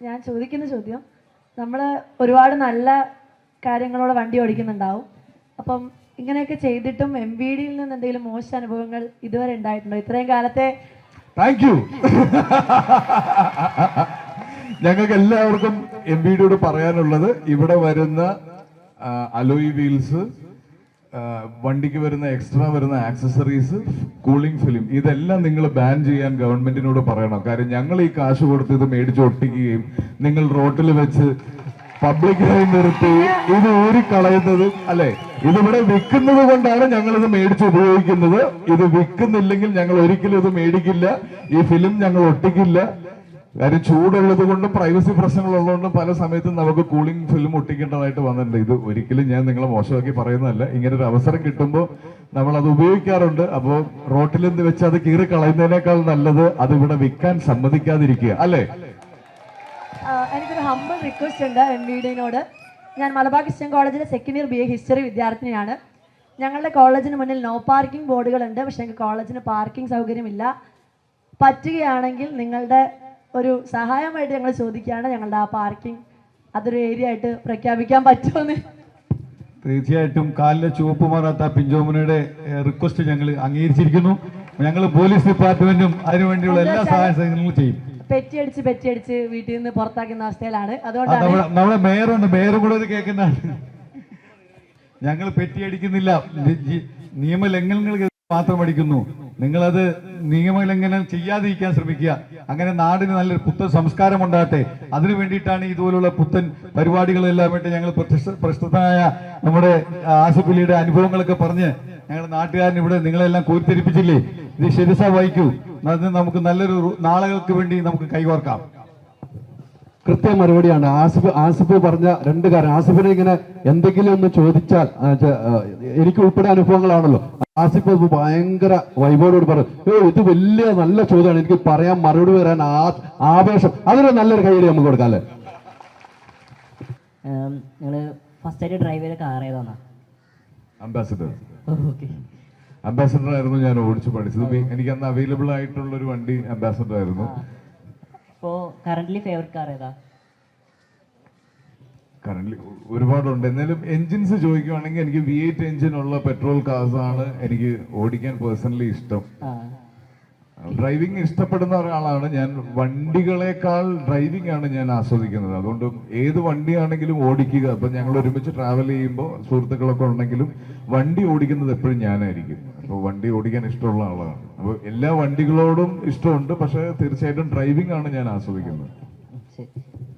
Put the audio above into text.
ഞാൻ ചോദിക്കുന്ന ചോദ്യം നമ്മൾ ഒരുപാട് നല്ല കാര്യങ്ങളോടെ വണ്ടി ഓടിക്കുന്നുണ്ടാവും. അപ്പം ഇങ്ങനെയൊക്കെ ചെയ്തിട്ടും എം വി ഡിയിൽ നിന്ന് എന്തെങ്കിലും മോശം അനുഭവങ്ങൾ ഇതുവരെ ഉണ്ടായിട്ടുണ്ടോ? ഇത്രയും കാലത്തെ താങ്ക് യു ഞങ്ങൾക്ക് എല്ലാവർക്കും എം ബി ഡിയോട് പറയാനുള്ളത് ഇവിടെ വരുന്ന അലോയ് വീൽസ് വണ്ടിക്ക് വരുന്ന എക്സ്ട്രാ വരുന്ന ആക്സസറീസ് കൂളിംഗ് ഫിലിം ഇതെല്ലാം നിങ്ങൾ ബാൻ ചെയ്യാൻ ഗവൺമെന്റിനോട് പറയണം. കാര്യം ഞങ്ങൾ ഈ കാശ് കൊടുത്ത് ഇത് മേടിച്ച് ഒട്ടിക്കുകയും നിങ്ങൾ റോട്ടിൽ വെച്ച് പബ്ലിക്കായി നിർത്തി ഇത് ഊരിക്കളയുന്നത് അല്ലെ? ഇതിവിടെ വിൽക്കുന്നത് കൊണ്ടാണ് ഞങ്ങൾ ഇത് മേടിച്ച് ഉപയോഗിക്കുന്നത്. ഇത് വിൽക്കുന്നില്ലെങ്കിൽ ഞങ്ങൾ ഒരിക്കലും ഇത് മേടിക്കില്ല. ഈ ഫിലിം ഞങ്ങൾ ഒട്ടിക്കില്ല. കാര്യം ചൂടുള്ളത് കൊണ്ടും പ്രൈവസി പ്രശ്നങ്ങൾ ഉള്ളതുകൊണ്ടും പല സമയത്തും നമുക്ക് കൂളിംഗ് ഫിലിം ഒട്ടിക്കേണ്ടതായിട്ട് വന്നിട്ടുണ്ട്. ഇത് ഒരിക്കലും ഞാൻ നിങ്ങളെ മോശമാക്കി പറയുന്നതല്ല. ഇങ്ങനെ ഒരു അവസരം കിട്ടുമ്പോൾ നമ്മൾ അത് ഉപയോഗിക്കാറുണ്ട്. അപ്പോൾ റോട്ടിൽ നിന്ന് വെച്ച് അത് കീറി കളയുന്നതിനേക്കാൾ നല്ലത് അത് ഇവിടെ വിൽക്കാൻ സമ്മതിക്കാതിരിക്കുക. അല്ലേ? എനിക്കൊരു ഹമ്പിൾ റിക്വസ്റ്റ് ഉണ്ട് എം വി ഡിനോട്. ഞാൻ മലബാർ ക്രിസ്ത്യൻ കോളേജിലെ second year B A history വിദ്യാർത്ഥിനിയാണ്. ഞങ്ങളുടെ കോളേജിന് മുന്നിൽ നോ പാർക്കിംഗ് ബോർഡുകളുണ്ട് പക്ഷേ ഞങ്ങൾക്ക് കോളേജിന് പാർക്കിംഗ് സൗകര്യമില്ല. പറ്റുകയാണെങ്കിൽ നിങ്ങളുടെ ഒരു സഹായമായിട്ട് ഞങ്ങൾ ചോദിക്കുകയാണ്. ഞങ്ങളുടെ ആ പാർക്കിംഗ് അതൊരു ഏരിയ ആയിട്ട് പ്രഖ്യാപിക്കാൻ പറ്റുമെന്ന്? തീർച്ചയായിട്ടും കാലിലെ ചുവപ്പ് മാറാത്ത പിഞ്ചോമനയുടെ റിക്വസ്റ്റ് ഞങ്ങൾ അംഗീകരിച്ചിരിക്കുന്നു. ഞങ്ങൾ പോലീസ് ഡിപ്പാർട്ട്മെന്റും അതിനുവേണ്ടിയുള്ള എല്ലാ സഹായ സഹകരണങ്ങളും ചെയ്യും. പെറ്റിയടിച്ച് പെറ്റിയടിച്ച് വീട്ടിൽ നിന്ന് പുറത്താക്കുന്ന അവസ്ഥയിലാണ്. അതുകൊണ്ടാണ് നമ്മുടെ മേയറുണ്ട്. മേയറും കൂടെ ഇത് കേൾക്കുന്നതാണ്. ഞങ്ങൾ പെറ്റിയടിക്കുന്നില്ല. നിയമലംഘനങ്ങൾ മാത്രം അടിക്കുന്നു. നിങ്ങളത് നിയമലംഘനം ചെയ്യാതിരിക്കാൻ ശ്രമിക്കുക. അങ്ങനെ നാടിന് നല്ലൊരു പുത്തൻ സംസ്കാരം ഉണ്ടാകട്ടെ അതിനു വേണ്ടിയിട്ടാണ് ഇതുപോലുള്ള പുത്തൻ പരിപാടികളെല്ലാം വേണ്ടി ഞങ്ങൾ പ്രശസ്ത പ്രശസ്തനായ നമ്മുടെ ആസിഫലിയുടെ അനുഭവങ്ങളൊക്കെ പറഞ്ഞ് ഞങ്ങളുടെ നാട്ടുകാരൻ ഇവിടെ നിങ്ങളെല്ലാം കോരിത്തെരിപ്പിച്ചില്ലേ? ഇത് ശിരസ വായിക്കൂ. അത് നമുക്ക് നല്ലൊരു നാളുകൾക്ക് വേണ്ടി നമുക്ക് കൈകോർക്കാം. കൃത്യ മറുപടിയാണ്. ആസിഫ് ആസിഫ് പറഞ്ഞ രണ്ട് കാര്യം. ആസിഫിനെ ഇങ്ങനെ എന്തെങ്കിലും ഒന്ന് ചോദിച്ചാൽ എനിക്ക് ഉൾപ്പെടെ അനുഭവങ്ങളാണല്ലോ. ആസിഫ് അത് ഭയങ്കര വൈബോടോട് പറഞ്ഞു ഓ ഇത് വലിയ നല്ല ചോദ്യമാണ്. എനിക്ക് പറയാൻ മറുപടി വരാൻ ആ- ആവേശം. അതൊരു നല്ലൊരു കൈയടി നമുക്ക് കൊടുക്കാം അല്ലേ? ഫസ്റ്റ് ആയിട്ട് ഡ്രൈവ് ചെയ്ത കാർ ഏതാന്നാ? അംബാസിഡർ ഓക്കെ അംബാസഡർ ആയിരുന്നു ഞാൻ ഓടിച്ചു പഠിച്ചത്. എനിക്ക് അന്ന് അവൈലബിൾ ആയിട്ടുള്ള ഒരു വണ്ടി അംബാസിഡർ ആയിരുന്നു. ഇപ്പോൾ കറന്റ്ലി ഫേവറേറ്റ് കാർ ഏതാ? കറന്റ് ഒരുപാടുണ്ട്. എന്നാലും എൻജിൻസ് ചോദിക്കുവാണെങ്കിൽ എനിക്ക് വി എയ്റ്റ് എഞ്ചിൻ ഉള്ള പെട്രോൾ കാർസ് ആണ് എനിക്ക് ഓടിക്കാൻ പേഴ്സണലി ഇഷ്ടം. ഡ്രൈവിംഗ് ഇഷ്ടപ്പെടുന്ന ഒരാളാണ്. ഞാൻ വണ്ടികളെക്കാൾ ഡ്രൈവിംഗ് ആണ് ഞാൻ ആസ്വദിക്കുന്നത്. അതുകൊണ്ട് ഏത് വണ്ടിയാണെങ്കിലും ഓടിക്കുക. അപ്പൊ ഞങ്ങൾ ഒരുമിച്ച് ട്രാവൽ ചെയ്യുമ്പോൾ സുഹൃത്തുക്കളൊക്കെ ഉണ്ടെങ്കിലും വണ്ടി ഓടിക്കുന്നത് എപ്പോഴും ഞാനായിരിക്കും. അപ്പോൾ വണ്ടി ഓടിക്കാൻ ഇഷ്ടമുള്ള ആളാണ്. അപ്പോൾ എല്ലാ വണ്ടികളോടും ഇഷ്ടമുണ്ട്. പക്ഷേ തീർച്ചയായിട്ടും ഡ്രൈവിംഗ് ആണ് ഞാൻ ആസ്വദിക്കുന്നത്.